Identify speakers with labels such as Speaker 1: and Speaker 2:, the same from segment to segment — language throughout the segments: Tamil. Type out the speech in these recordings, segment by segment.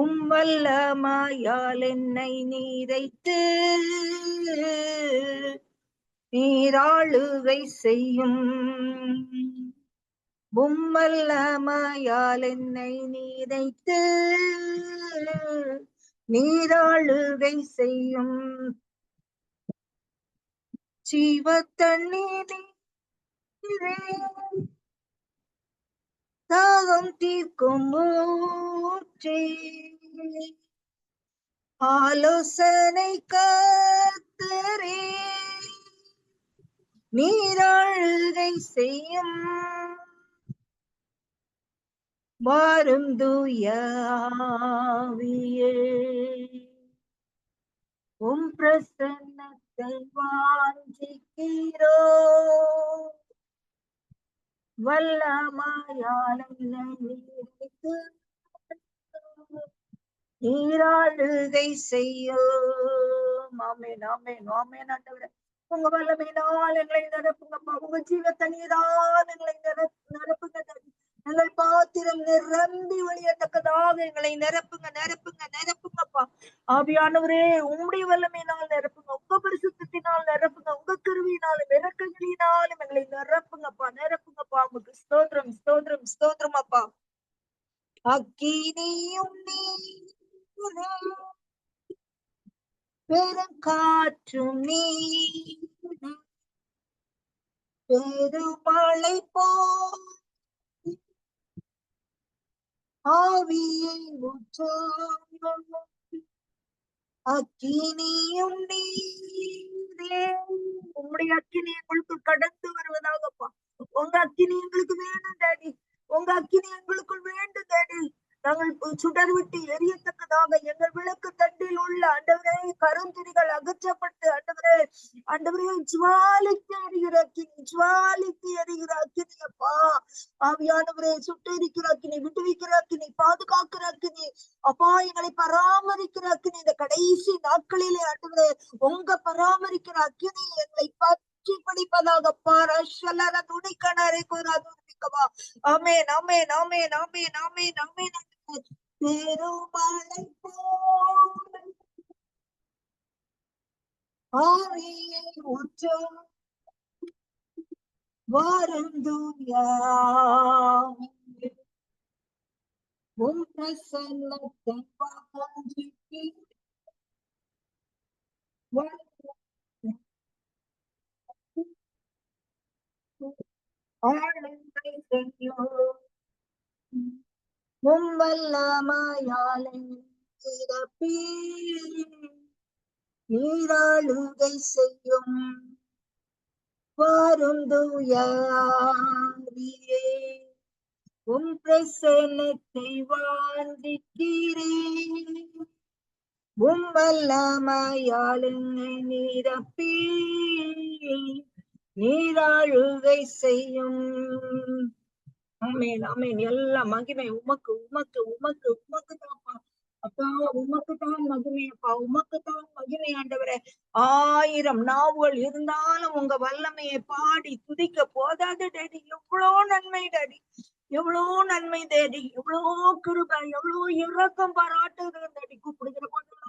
Speaker 1: உம்மல்லமாயால் என்னை நீரைத்து நீராளுகை செய்யும். உம்மல்லமாயால் என்னை நீரைத்து நீராளுகை செய்யும். ஜீவ தாகம் தீர்க்கும் மூச்சே ஆலோசனை கத்தரே. நீராழ்கை செய்யும். வாரும் தூயாவியே உம் பிரசன்னத்தை வாஞ்சிக்கிறோம். வல்லமாயாளத்து நீராளுகை செய்யும். ஆமேன் ஆமேன் ஆமேன் ஆண்டவரே. உங்க வல்லமையினால் எங்களை நிரப்புங்கப்பா உங்க ஜீவத்தை நீதான் எங்களை நிரப்பு நிரப்புங்க எங்கள் பாத்திரம் நிரம்பி வழியத்தக்கதாக எங்களை நிரப்புங்க நிரப்புங்க நிரப்புங்கப்பா ஆவியானவரே உம்முடைய வல்லமையினால் நிரப்புங்க. உங்க பரிசுத்தினால் நிரப்புங்க. உங்க கருவியினாலும் இறக்கங்களினாலும் எங்களை நிரப்பு ஸ்தோத்ரம் ஸ்தோத்ரம் ஸ்தோத்ரம் அப்பா அக்கினியும் நீரே பெருங்காற்றும் நீ பெருமழை போல் ஆவியை அக்கினியும் நீரே உங்களுடைய அக்கினியை எங்களுக்கு கடந்து வருவதாகப்பா உங்க அக்கினி எங்களுக்கு வேணும் டேடி. உங்க அக்கினி எங்களுக்குள் வேண்டும் டேடி. நாங்கள் சுடர்விட்டு சுடர் விட்டு எரியத்தக்கதாக எங்கள் விளக்கு தண்டில் உள்ள அண்டவரே கருந்திரிகள் அகற்றப்பட்டு அண்டவரே அண்டவரே ஜுவாலித்து எரிகிற அக்கினி ஜுவாலித்து எரிகிற அக்கினி அப்பா. ஆவியானவரே சுட்டு இருக்கிற அக்கினி விடுவிக்கிற அக்கினி பாதுகாக்கிற அக்கினி அப்பா எங்களை பராமரிக்கிற அக்கினி இந்த கடைசி நாட்களிலே அண்டவரே உங்க பராமரிக்கிற அக்கினி எங்களை பற்றி படிப்பதாக பாரஷலர துணிக்கணரை கூறாது அமேன் அமேன் அமேன் அமேன் அமேன் அமேன் ஆமேன் பெருமழை போல் ஆவியை ஊற்றும். பிரசன்னத்தை ஆளுங்கை செய்யும் உம்மல்லமாயாலை நிரப்பி நீராளுகை செய்யும் வருந்துயாரியே உம் பிரசனத்தை வாழ்ந்திக்கிறேன் உம் வல்லமையாளுங்க என்னை நீராழுகை செய்யும். ஆமேன் ஆமேன். எல்லா மகிமை உமக்கு உமக்கு உமக்கு உமக்கு தான்ப்பா. அப்பா உமக்கு தான் மகிமை அப்பா. உமக்கு தான் மகிமை ஆண்டவரே. ஆயிரம் நாவுகள் இருந்தாலும் உங்க வல்லமையை பாடி துதிக்க போதாது டேடி. எவ்வளோ நன்மை டேடி. எவ்வளோ நன்மை டேடி. எவ்வளோ கிருபை எவ்வளோ இறக்கம் பாராட்டுகிறது டேடி. கூப்பிடுகிற போது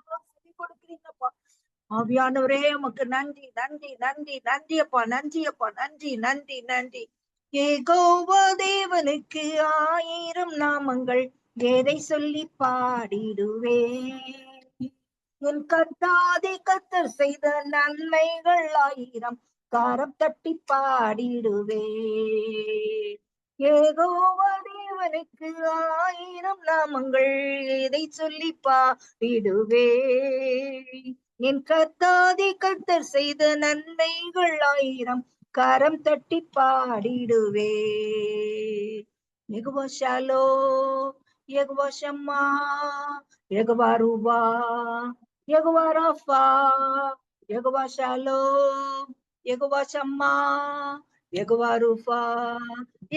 Speaker 1: ஆவியானவரே உமக்கு நன்றி நன்றி நன்றி நன்றி அப்பா நன்றி அப்பா நன்றி நன்றி நன்றி. ஏகோவா தேவனுக்கு ஆயிரம் நாமங்கள் எதை சொல்லி பாடிடுவே. என் கத்தாதி கத்தர் செய்த நன்மைகள் ஆயிரம் காரம் தட்டி பாடிடுவே. ஏகோவா தேவனுக்கு ஆயிரம் நாமங்கள் எதை சொல்லி பாடிடுவே. என் கத்தாதி கத்தர் செய்த நன்மைகள் ஆயிரம். கரம் தட்டி பாடிடுவே. எகுவா ஷாலோ எகுவா ஷம்மா எகுவா ரூபா எகுவா ராஃபா எகுவா ஷாலோ எகுவா ஷம்மா எகுவா ரூபா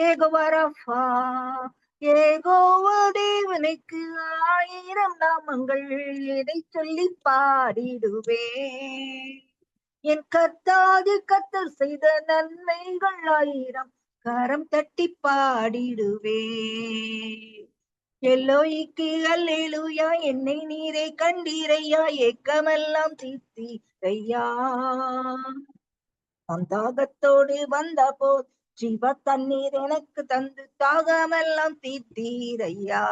Speaker 1: எகுவா ரஃபா ஏகோவதேவனுக்கு ஆயிரம் நாமங்கள் எதை சொல்லி பாடிடுவே? என் கர்த்தாதி கத்தர் செய்த நன்மைகள் ஆயிரம் கரம் தட்டி பாடிடுவே. எல்லோய்க்கு அல்லேலூயா என்னை நீரை கண்டீரையா ஏக்கமெல்லாம் தீர்த்தீரையா? நான் தாகத்தோடு வந்த போது ஜீவ தண்ணீர் எனக்கு தந்து தாகமெல்லாம் தீத்தீரையா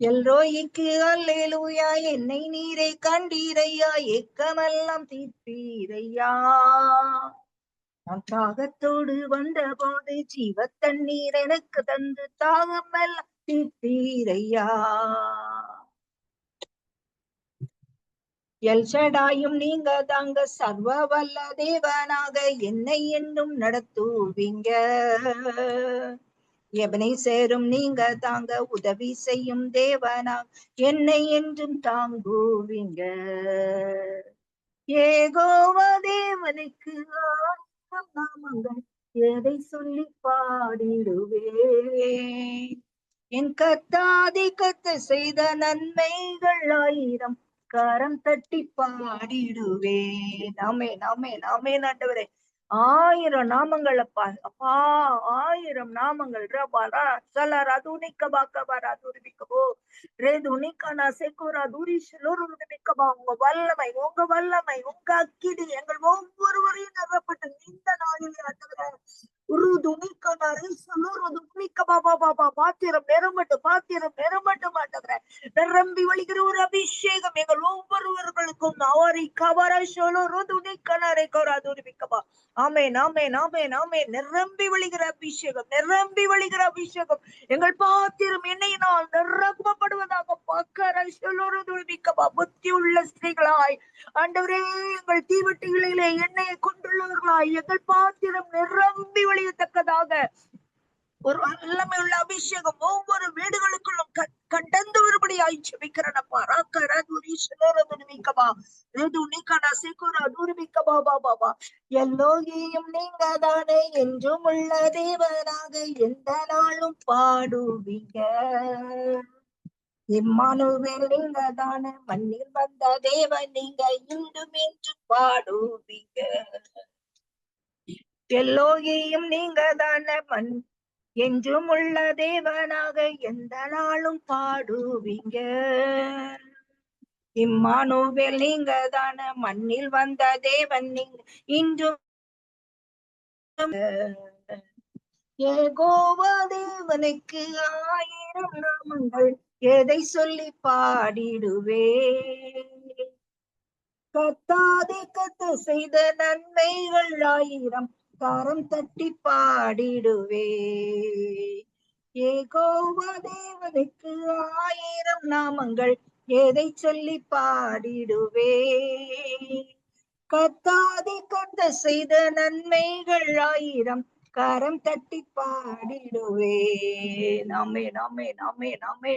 Speaker 1: எல்ரோய்க்கு அல்லேலூயா என்னை நீரை கண்டீரையா ஏக்கமெல்லாம் தீர்த்தீரையா நான் தாகத்தோடு வந்த போது ஜீவ தண்ணீர் எனக்கு தந்து தாகமெல்லாம் தீர்த்தீரையா எல்ஷடாயும் நீங்க தாங்க சர்வ வல்ல தேவனாக என்னை என்னும் நடத்துவீங்க. எவனை சேரும் நீங்க தாங்க உதவி செய்யும் தேவனா என்னை என்றும் தாங்குவீங்க. ஏகோவா தேவனுக்கு நாமங்கள் எதை சொல்லி பாடிடுவேன்? என் கத்தாதி கத்த செய்த நன்மைகள் ஆயிரம் கரம் தட்டி பாடிடுவே நாமே நாமே நாமே நாட்டவரே ஆயிரம் நாமங்கள் அப்பா. அப்பா ஆயிரம் நாமங்கள். ரபாலா சல ரதுனிக்க பாக்கபா ரதுரிபிக்கபோ ரே துனிக்க நசைக்கோரா துரிஷலோரு நிமிக்கபா உங்க வல்லமை உங்க வல்லமை உங்க அக்கிடி எங்கள் ஒவ்வொருவரையும் நிறப்பட்டு இந்த நாளில் ஆண்டவரே ஒரு துணிக்க நரிசலோரு துணிக்க பாபா பாபா பாத்திரம் நிறமட்டு பாத்திரம் நிறமட்டு மாட்டேங்கிற நிரம்பி வழிகிற ஒரு அபிஷேகம் எங்கள் ஒவ்வொருவர்களுக்கும். அவரை கவர சொல்லோரு துணிக்க நரைக்கோரா துரிபிக்கபா ஆமே நாமே நாமே நாமே நிரம்பி வழிகிற அபிஷேகம் நிரம்பி வழிகிற அபிஷேகம். எங்கள் பாத்திரம் எண்ணெயினால் நிரப்பப்படுவதாக பக்கர சொல்லோரு துணிக்கபா புத்தி உள்ள ஸ்திரீகளாய் ஆண்டவரே எங்கள் தீவட்டிகளிலே எண்ணெயை கொண்டுள்ளவர்களாய் எங்கள் பாத்திரம் நிரம்பி வழி வழியத்தக்கதாக ஒரு வல்லமை உள்ள அபிஷேகம் ஒவ்வொரு வீடுகளுக்குள்ளும் கடந்து வருபடி ஆய்ச்சபிக்கிறனப்பா ராக்கரா துரி சிலரதுமிக்கபா ரது நீக்கடா சிக்குரா துருமிக்கபா பாபா எல்லோகியும் நீங்க தானே என்றும் உள்ள தேவனாக எந்த நாளும் பாடுவீங்க. இம்மானுவேல் நீங்க தானே மண்ணில் வந்த தேவன் நீங்க இன்றும் என்று பாடுவீங்க. எல்லோகியும் நீங்க தானே மண். என்றும் உள்ள தேவனாக எந்த நாளும் பாடுவீங்க? இம்மானுவேல் நீங்க தான மண்ணில் வந்த தேவன் நீங்க. இன்றும் ஏகோவா தேவனுக்கு ஆயிரம் நாமங்கள் எதை சொல்லி பாடிடுவே? கத்தாதே கத்த செய்த நன்மைகள் ஆயிரம். கரம் தட்டி பாடிடுவே ஏகோவா தேவனுக்கு ஆயிரம் நாமங்கள் எதை சொல்லி பாடிடுவே கத்தாதி கொண்ட செய்த நன்மைகள் ஆயிரம் கரம் தட்டி பாடிடுவே நாமே நாமே நாமே நாமே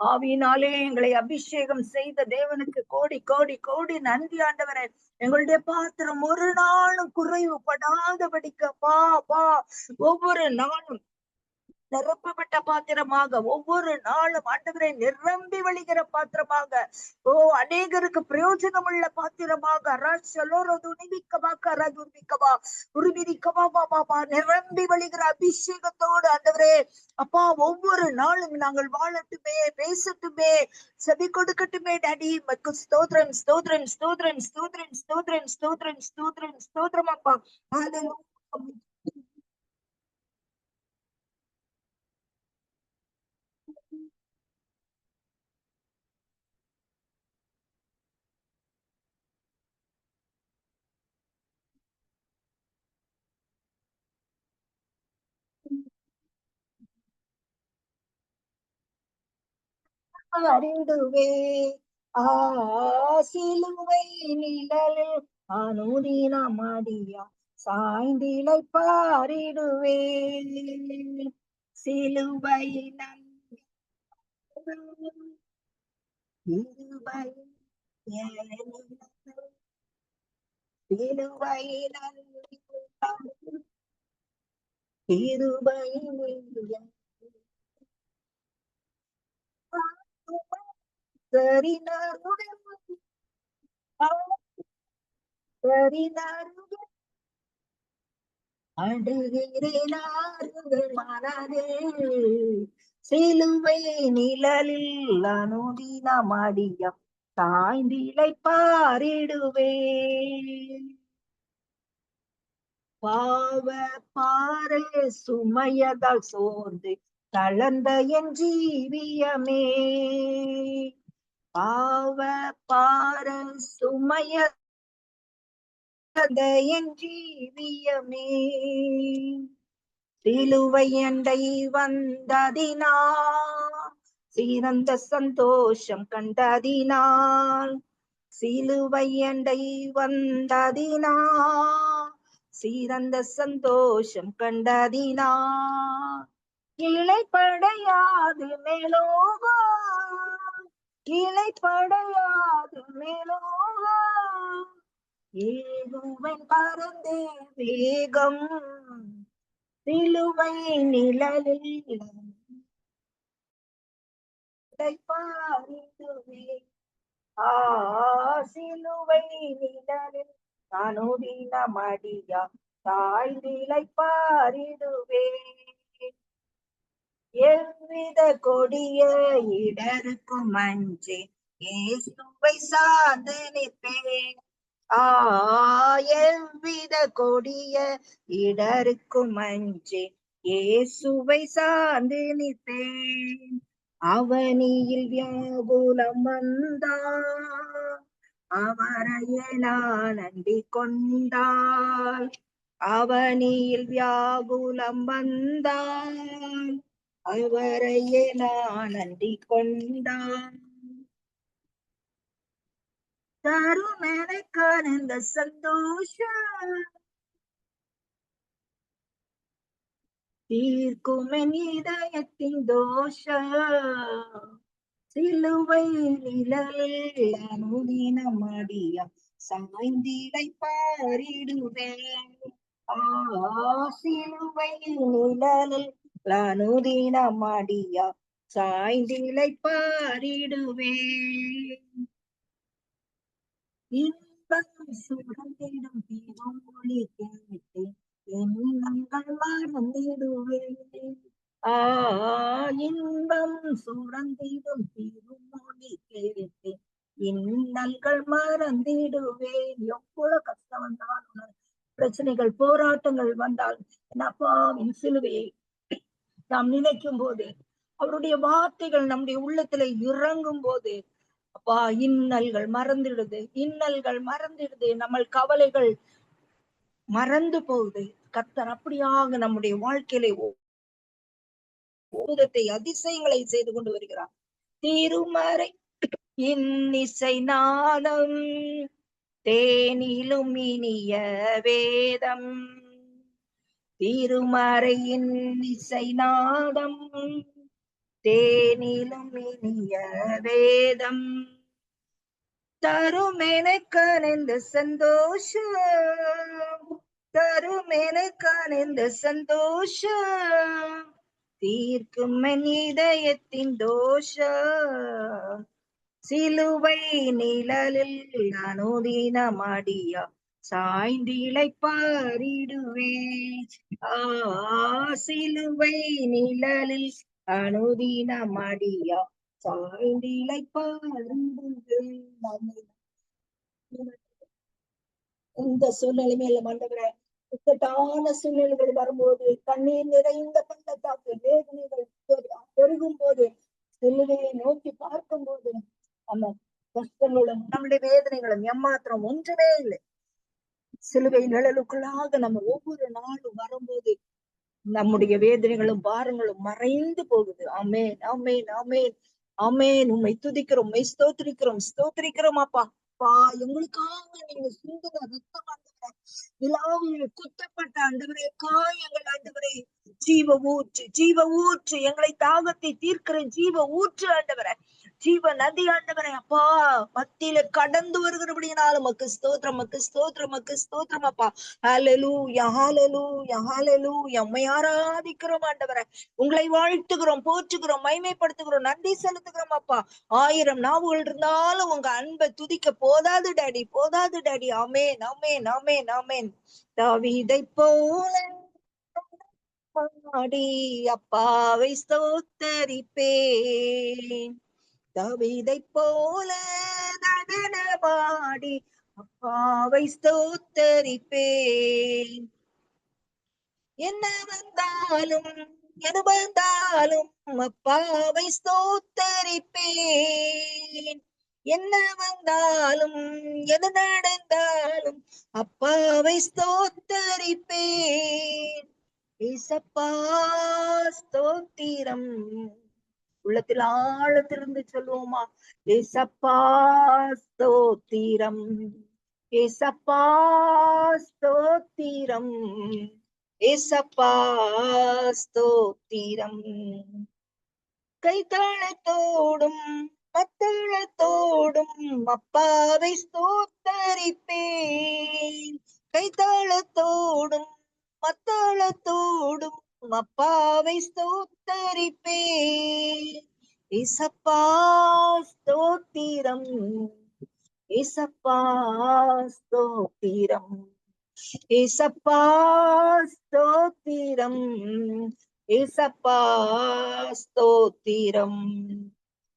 Speaker 1: ஆவியினாலே எங்களை அபிஷேகம் செய்த தேவனுக்கு கோடி கோடி கோடி நன்றி ஆண்டவரே. எங்களுடைய பாத்திரம் ஒரு நாளும் குறைவுபடாதபடிக்க பா பா ஒவ்வொரு நாளும் நிரப்பப்பட்ட பாத்திரமாக ஒவ்வொரு நாளும் ஆண்டவரை நிரம்பி வழிகிற பாத்திரமாக. ஓ அநேகருக்கு பிரயோஜனம் உள்ள பாத்திரமாக நிரம்பி வழிகிற அபிஷேகத்தோடு ஆண்டவரே. அப்பா ஒவ்வொரு நாளும் நாங்கள் வாழட்டுமே பேசட்டுமே செவி கொடுக்கட்டுமே டாடி. மக்கு ஸ்தோத்ரம் ஸ்தோத்ரம் ஸ்தோத்ரம் ஸ்தோத்ரம் ஸ்தோத்ரம் ஸ்தோத்ரம் ஸ்தோத்ரம் ஸ்தோத்ரம் அப்பா. அருடுவே ஆசிலுவை நிழலில் அனுதின மடியா சாய்ந்திலை பாரிடுவே. சிலுவை இருவை சிலுவை இருவை கரிணருடன் கரிணருடன் அடுகிறேன் சிலுவை நிழலில் அனுதின மடியம் தாய்ந்திலை பாரிடுவே பாவ பாறை சுமையதால் சோர்ந்து தளர்ந்த என் ஜீவியமே. பாவ பார சுமைய ஜீவியமே. சிலுவையண்டை வந்ததினால் சிறந்த சந்தோஷம் கண்டதினால் சிலுவையண்டை வந்ததினால் சிறந்த சந்தோஷம் கண்டதினால் இழைப்படையாது மேலோகா கிளைப்படையாது மேலோகா ஏகுவன் பறந்தே வேகம். சிலுவை நிழலில் பாரிடுவே ஆ சிலுவை நிழலில் நானுடின மடியா தாய்ந்திலை பாரிடுவே எவ்வித கொடிய இடருக்கும் மஞ்சே இயேசுவை சார்ந்து நிற்பேன் ஆ எவ்வித கொடிய இடருக்கும் மஞ்சே இயேசுவை சார்ந்து நிற்பேன் அவனியில் வியாகுலம் வந்தா அவரையே நான் நம்பி கொண்டாள் அவனியில் வியாகுலம் வந்தாள். அவரையே நான் நன்றி கொண்டான். தரும் எனக்கான இந்த சந்தோஷம். தீர்க்கும் என் இதயத்தின் தோஷம். சிலுவை நிழலில் அனுதினம் அடியா சாய்ந்திலை பாரிடுவேன். ஆ சிலுவை நிழலில் லானுதீனம் அடியா சாய்ந்திலை பாரிடுவேன் இன்பம் சுரந்திடும் திருமொழி கேட்டேன் எண்ணங்கள் மறந்திடுவேன். ஆ இன்பம் சுரந்திடும் திருமொழி கேட்டேன் இன்னல்கள் மறந்திடுவேன். எவ்வளவு கஷ்டம் வந்தாலும் பிரச்சனைகள் போராட்டங்கள் வந்தால் என்னப்பா என் சிலுவையை நாம் நினைக்கும் போது அவருடைய வார்த்தைகள் நம்முடைய உள்ளத்துல இறங்கும் போது அப்பா இன்னல்கள் மறந்துடுது இன்னல்கள் மறந்துடுது நம்ம கவலைகள் மறந்து போகுது. கத்தர் அப்படியாக நம்முடைய வாழ்க்கையிலே பூதத்தை அதிசயங்களை செய்து கொண்டு வருகிறார். திருமறை இன்னிசை நாதம் தேனிலும் இனிய வேதம். திருமறையின் இசை நாதம் தேனிலும் இனிய வேதம். தரும் எனக்கானந்த சந்தோஷம் தரும் எனக்கானந்த சந்தோஷம். தீர்க்கும் இதயத்தின் தோஷம் சிலுவை நிழலில் அனுதினமடியா சாய்ந்து இழைப்பாரிடுவே ஆ சிலுவை நிழலில் அனுதினமடியா சாய்ந்து இழைப்பாரிடுவே இந்த சூழ்நிலை மேல மண்டபரை இக்கட்டான சூழ்நிலைகள் வரும்போது கண்ணீர் நிறைந்த பள்ளத்தாக்கு வேதனைகள் பெருகும் போது சிலுவையை நோக்கி பார்க்கும் போது நம்ம கஷ்டங்களும் நம்முடைய வேதனைகளும் எம்மாத்திரம் ஒன்றுமே இல்லை. சிலுவை நிழலுக்குள்ளாக நம்ம ஒவ்வொரு நாளும் வரும்போது நம்முடைய வேதனைகளும் பாரங்களும் மறைந்து போகுது. அமேன் அமேன் அமேன் அமேன் உண்மை துதிக்கிறோம் உண்மை ஸ்தோத்திரிக்கிறோம். ஸ்தோத்திரிக்கிறோம் அப்பா. அப்பா எங்களுக்காக நீங்க சிந்துன ரத்தம் ஆண்டவரே விழாவில் குத்தப்பட்ட ஆண்டவரே காயங்கள் ஆண்டவரே. ஜீவ ஊற்று ஜீவ ஊற்று. எங்களை தாகத்தை தீர்க்கிற ஜீவ ஊற்று ஆண்டவரே. ஜீவ நதி ஆண்டவரே அப்பா. மத்தியில கடந்து வருகிறபடினால மக்கு ஸ்தோத்திரம் மக்கு ஸ்தோத்திரம் மக்கு ஸ்தோத்திரம் அப்பா. ஹாலலு யஹாலலு யஹாலலு எம்மை ஆராதிக்கிறோம் ஆண்டவரே. உங்களை வாழ்த்துகிறோம் போற்றுகிறோம் மைமைப்படுத்துகிறோம் நன்றி செலுத்துகிறோம் அப்பா. ஆயிரம் நாவுகள் இருந்தாலும் உங்க அன்பை துதிக்க போதாது டாடி போதாது டாடி. அமேன் அமேன் அமேன் அமேன் தாவிதை போல பாடி அப்பாவை ஸ்தோத்தரிப்பேன். தவிதை போல நடனமாடி அப்பாவை ஸ்தோத்தரிப்பேன். என்ன வந்தாலும் எது வந்தாலும் அப்பாவை ஸ்தோத்தரிப்பேன். என்ன வந்தாலும் எது நடந்தாலும் அப்பாவை ஸ்தோத்தரிப்பேன். ஏசப்பா ஸ்தோத்திரம். உள்ளத்தில் ஆழத்திலிருந்து சொல்லுவோமா? ஏசப்பா ஸ்தோத்திரம். ஏசப்பா ஸ்தோத்திரம். ஏசப்பா ஸ்தோத்திரம். கைத்தாளத்தோடும் மத்தளத்தோடும் அப்பாவை ஸ்தோத்தரிப்பேன். கைத்தாளத்தோடும் மத்தளத்தோடும் அப்பாவை ஸ்தோத்தரிப்பே இசப்பா ஸ்தோத்திரம். இசப்பா ஸ்தோத்திரம். இசப்பா ஸ்தோத்திரம். இசப்பா ஸ்தோத்திரம்.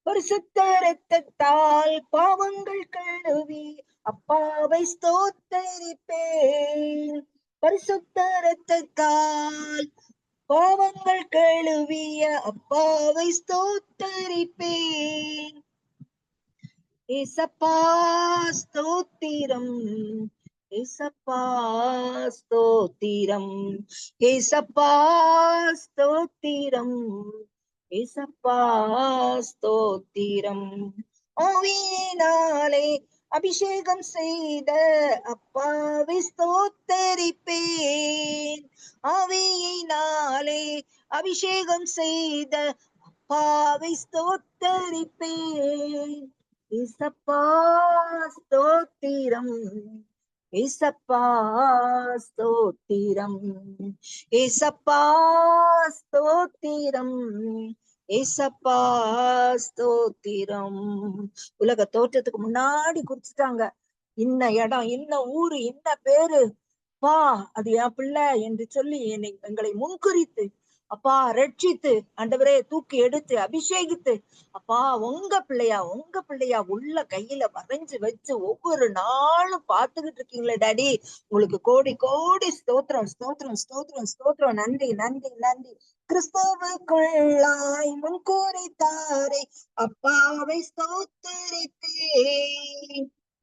Speaker 1: பரிசுத்த ரத்தத்தால் பாவங்கள் கழுவி அப்பாவை ஸ்தோத்தரிப்பேன். பரிசுத்த ரத்தத்தால் பாவங்கள் கழுவிய அப்பாவை ஸ்தோத்தரிப்பேன். ஏசப்பா ஸ்தோத்திரம். ஏசப்பா ஸ்தோத்திரம். ஏசப்பா ஸ்தோத்திரம். ஏசப்பா ஸ்தோத்திரம். ஓவியினாலே அபிஷேகம் செய்த அப்பாவை ஸ்தோத்தரிப்பேன். ஆவியினாலே அபிஷேகம் செய்த அப்பாவை ஸ்தோத்தரிப்பேன். இசப்பா ஸ்தோத்திரம். இசப்பா ஸ்தோத்திரம். இசப்பா ஸ்தோத்திரம். ஏசப்பா ஸ்தோத்திரம். உலக தோற்றத்துக்கு முன்னாடி குறிச்சிட்டாங்க. இன்ன இடம் இன்ன ஊரு இன்ன பேரு. பா அது என் பிள்ளை என்று சொல்லி என்னை எங்களை முன்குறித்து அப்பா ரட்சித்து அண்டவரே தூக்கி எடுத்து அபிஷேகித்து அப்பா உங்க பிள்ளையா உங்க பிள்ளையா உள்ள கையில வரைஞ்சு வச்சு ஒவ்வொரு நாளும் பார்த்துக்கிட்டு இருக்கீங்களே டாடி. உங்களுக்கு கோடி கோடி ஸ்தோத்திரம் ஸ்தோத்திரம் ஸ்தோத்திரம் ஸ்தோத்திரம். நன்றி நன்றி நன்றி. கிறிஸ்துவுக்குள்ளாய் முன் முன்கூறித்தாரே அப்பாவை சோத்தரித்தே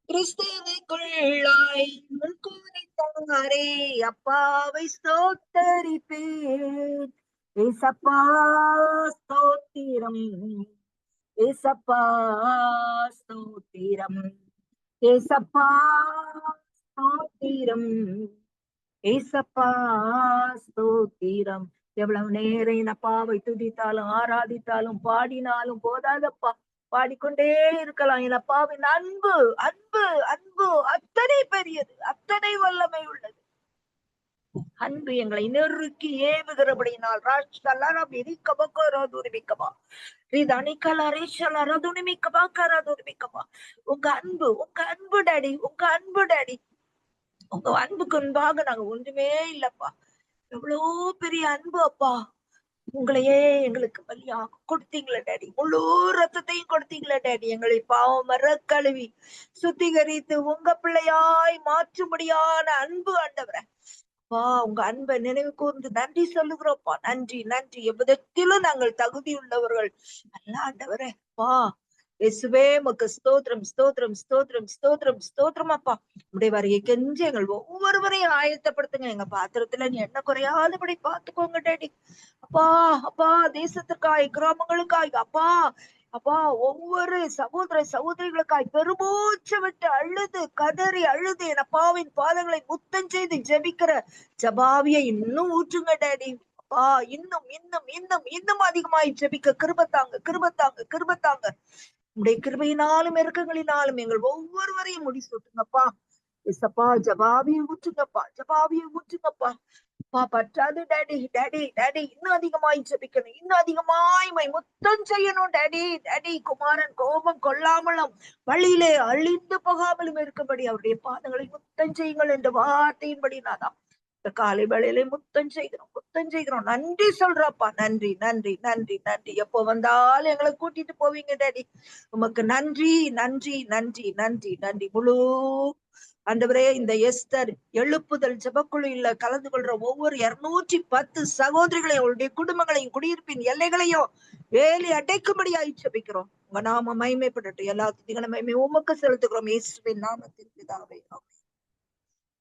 Speaker 1: கிறிஸ்துவுக்குள்ளாய் முன் முன்கூறித்தாரே அப்பாவை ஸ்தோத்தரிப்பேன். ஏசப்பா ஸ்தோத்திரம். ஏசப்பா ஸ்தோத்திரம். ஏசப்பா ஸ்தோத்திரம். ஏசப்பா ஸ்தோத்திரம். எவ்வளவு நேரம் என் அப்பாவை துதித்தாலும் ஆராதித்தாலும் பாடினாலும் போதாதப்பா. பாடிக்கொண்டே இருக்கலாம். என் அப்பாவின் அன்பு அன்பு அன்பு அத்தனை பெரியது அத்தனை வல்லமை உள்ளது. அன்பு எங்களை நெருக்கி ஏவுகிறபடினால் ராஷ்டலாரபிரிக்கபா ரிதனிக்கலரேஷலரதுனிமிக்கபா உங்க அன்பு உங்க அன்பு டாடி உங்க அன்பு டாடி. உங்க அன்புக்கு முன்பாக நாங்க ஒன்றுமே இல்லப்பா. எவ்வளவு பெரிய அன்பு அப்பா. உங்களையே எங்களுக்கு பலியாக கொடுத்தீங்களே டேடி. முழு ரத்தத்தையும் கொடுத்தீங்களே டேடி. எங்களை பாவம் மர கழுவி சுத்திகரித்து உங்க பிள்ளையாய் மாற்றும்படியான அன்பு ஆண்டவரை. அப்பா உங்க அன்பை நினைவு கூர்ந்து நன்றி சொல்லுகிறோம்ப்பா நன்றி நன்றி. எவ்விதத்திலும் நாங்கள் தகுதி உள்ளவர்கள் அல்ல ஆண்டவரே. பா இயேசுவே உமக்கு ஸ்தோத்திரம் ஸ்தோத்திரம் ஸ்தோத்திரம் ஸ்தோத்திரம் ஸ்தோத்திரம் அப்பா உடைய வரையை கெஞ்சு எங்கள் ஒவ்வொருவரையும் ஆயத்தப்படுத்துங்க எங்க பாத்திரத்துல நீ என்ன குறையாதபடி பாத்துக்கோங்க டேடி அப்பா அப்பா தேசத்திற்காய் கிராமங்களுக்காய் அப்பா அப்பா ஒவ்வொரு சகோதர சகோதரிகளுக்காய் பெருமூச்சு விட்டு அழுது கதறி அழுது என் அப்பாவின் பாதங்களை முத்தம் செய்து ஜெபிக்கிற ஜபாவியை இன்னும் ஊற்றுங்க டேடி அப்பா இன்னும் இன்னும் இன்னும் இன்னும் அதிகமாய் ஜெபிக்க கிருபத்தாங்க கிருபத்தாங்க கிருபத்தாங்க உடைய கிருபையினாலும் இறக்கங்களினாலும் எங்கள் ஒவ்வொருவரையும் முடி சுட்டுங்கப்பா. எசப்பா ஜபாவியை ஊற்றுங்கப்பா ஜபாவியை ஊற்றுங்கப்பா. அப்பா பற்றாது டேடி டேடி டேடி இன்னும் அதிகமாய் ஜபிக்கணும் இன்னும் அதிகமாய் மை முத்தம் செய்யணும் டேடி டேடி குமாரன் கோபம் கொள்ளாமலும் வழியிலே அழிந்து போகாமலும் இருக்கும்படி அவருடைய பாதங்களை முத்தம் செய்யுங்கள் என்ற வார்த்தையின்படி நான் இந்த காலை வேளையில முத்தம் செய்கிறோம் முத்தம் செய்கிறோம். நன்றி சொல்றப்பா. நன்றி நன்றி நன்றி நன்றி. எப்போ வந்தாலும் எங்களை கூட்டிட்டு போவீங்க டேடி. உமக்கு நன்றி நன்றி நன்றி நன்றி நன்றி. முழு அந்தவரே இந்த எஸ்தர் எழுப்புதல் ஜெபக்குழுல கலந்து கொள்ற ஒவ்வொரு இருநூற்றி பத்து சகோதரிகளையும் அவருடைய குடும்பங்களையும் குடியிருப்பின் எல்லைகளையும் வேலி அடைக்கும்படியாய் ஜெபிக்கிறோம். உங்க நாம மகிமைப்படட்டும். எல்லா திதிகளும் மகிமை உமக்கு செலுத்துகிறோம். இயேசுவின் நாமத்தில் பிதாவே.